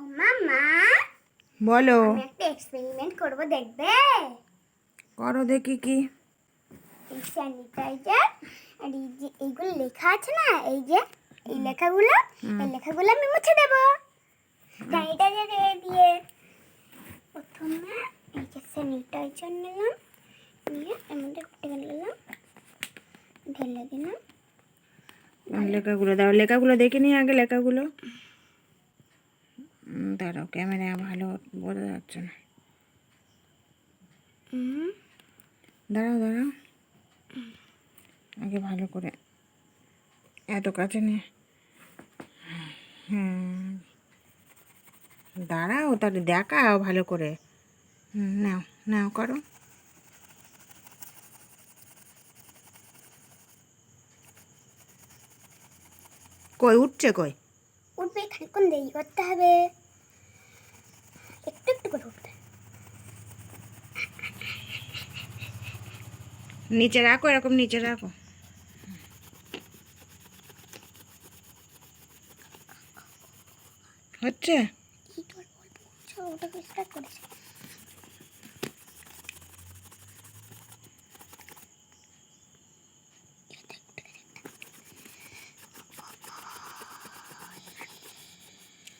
ও মামা বলো। আমি একটা এক্সপেরিমেন্ট করব দেখবে? করো দেখি কি। এই স্যানিটাইজার আর এই যে এইগুলো লেখা আছে না এই যে এই লেখাগুলো এই লেখাগুলো আমি মুছে দেবো। স্যানিটাইজার দিয়ে প্রথমে এই যে স্যানিটাইজার নিলাম নিয়ে মধ্যে নিলাম ঢেলে দিলাম। লেখাগুলো দাও লেখাগুলো দেখে নিই আগে লেখাগুলো। দাঁড়াও ক্যামেরা ভালো বোঝা যাচ্ছে না। দাঁড়াও দাঁড়াও। আগে ভালো করে এত কাছে নিয়ে। হুম দাঁড়াও তাহলে দেখাও ভালো করে। নাও নাও করো। কই উঠছে কই? উঠবে খানিক্ষণ দেরি করতে হবে একটু একটু করে উঠবে নিচে রাখো এরকম নিচে রাখো। হচ্ছে?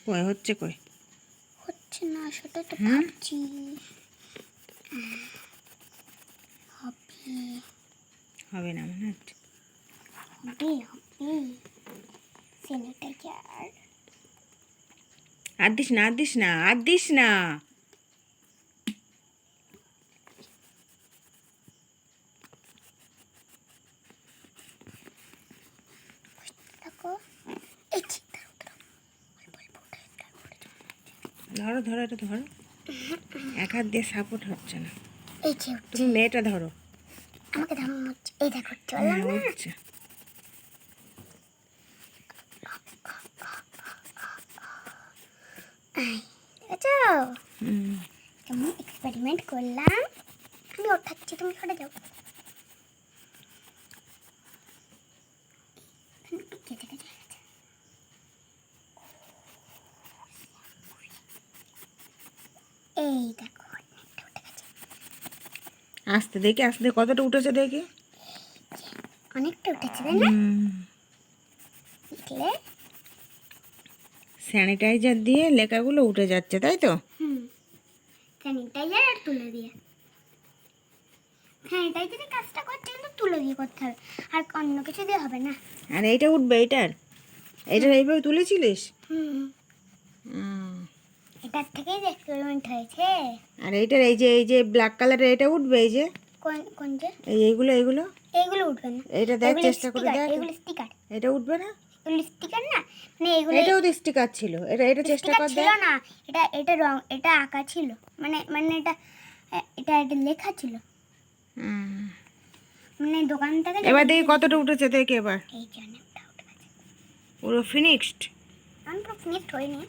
কই হচ্ছে কই? সেটা তো? ভাবছি। হবে হবে না মনে হচ্ছে। হবে হবে। স্যানিটাইজার আর দিস না আর দিস না আর দিস না দেখো এই যে, দাঁড়াও, দাঁড়াও। অল্প অল্প ওটা start করেছে। ধরো ধরো এটা ধরো। এক হাত দিয়ে সাপোর্ট হচ্ছে না। এই যে তুমি মেয়েটা ধরো। আমাকে হচ্ছে এই দেখো হচ্ছে হ্যাঁ, না? এই, আমি এক্সপেরিমেন্ট করলাম। আমি ওঠাচ্ছি তুমি সরে যাও। এই দেখো আস্তে দেখি আস্তে দেখি কতটা উঠেছে দেখি? অনেকটা উঠেছে তাই না? দেখলে স্যানিটাইজার দিয়ে লেখাগুলো উঠে যাচ্ছে তাই তো? স্যানিটাইজার আর তুলে দিয়ে। স্যানিটাইজারের কাজটা করছে কিন্তু তুলে দিয়ে করতে হবে। আর অন্য কিছু দিয়ে হবে না। আর এইটা উঠবে এইটার এইটার এইভাবে তুলেছিলিস? হুম। এটার থেকেই এক্সপেরিমেন্ট হয়েছে। আর এইটার এই যে এই যে ব্ল্যাক কালারের এটা উঠবে এই যে? কোন কোন যে? এই এইগুলো এইগুলো? এইগুলো উঠবে না। এইটা দেখ চেষ্টা করে দেখ। এগুলো স্টিকার এটা উঠবে না? এগুলো স্টিকার না মানে এগুলো এটাও তো স্টিকার ছিল। এটা এটা চেষ্টা কর ছিল দেখ। না এটা এটা রং এটা আঁকা ছিল। মানে মানে এটা এটা এটা লেখা ছিল। মানে দোকান থেকে এবার দেখি কতটা উঠেছে দেখি এবার। এই যে পুরো ফিনিক্সড আমি পুরো ফিনিশড হয়নি।